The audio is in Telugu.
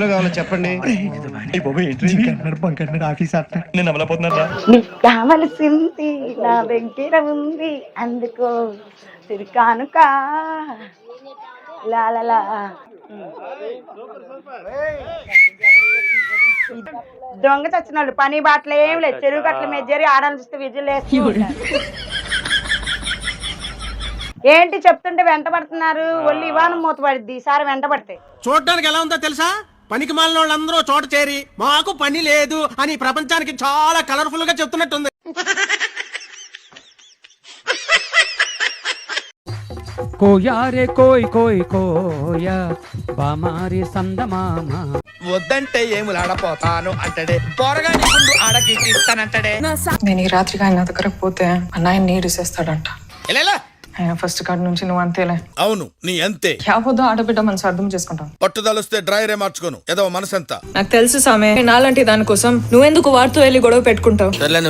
ఎంతలో కావాలో చెప్పండి. నేను అమలపోతున్నా నీకు కావలసింది నా దగ్గర ఉంది. అందుకో తిరికానుక. లాలలా దొంగ చచ్చిన వాళ్ళు పని బాటలు ఏం లేదు. చెరువు గట్ల మీద జరి ఆడని చూస్తే విజులు వేస్తూ ఉంటారు. ఏంటి చెప్తుంటే వెంట పడుతున్నారు ఒళ్ళు ఇవానం మూత పడుద్ది. ఈసారి వెంట పడితే చూడడానికి ఎలా ఉందో తెలుసా? పనికి మాలిన వాళ్ళందరూ చోట చేరి మాకు పని లేదు అని ప్రపంచానికి చాలా కలర్ఫుల్గా చెప్తున్నట్టుంది. కోయా రే కోయ్ కోయ్ కోయా బామారి సందమామ వద్దంటే ఏములాడపోతాను అంటాడే. త్వరగా నీకుండు ఆడకి ఇస్తానంటాడే నేను ఈ రాత్రికి ఆయన దగ్గర పోతే అన్నయ్య నీరు చేస్తాడంట. ఎలా ఫస్ట్ కార్డ్ నుంచి నువ్వు అంతేలే. అవును నీ అంతే. యావద్దు ఆడబిడ్డ మనసు అర్థం చేసుకుంటాం. పట్టుదలొస్తే డ్రైరే మార్చుకోను. ఏదో మనసంతా. నాకు తెలుసు సామే నాలాంటి దానికోసం నువ్వెందుకు వారితో వెళ్ళి గొడవ పెట్టుకుంటావు? సర్లే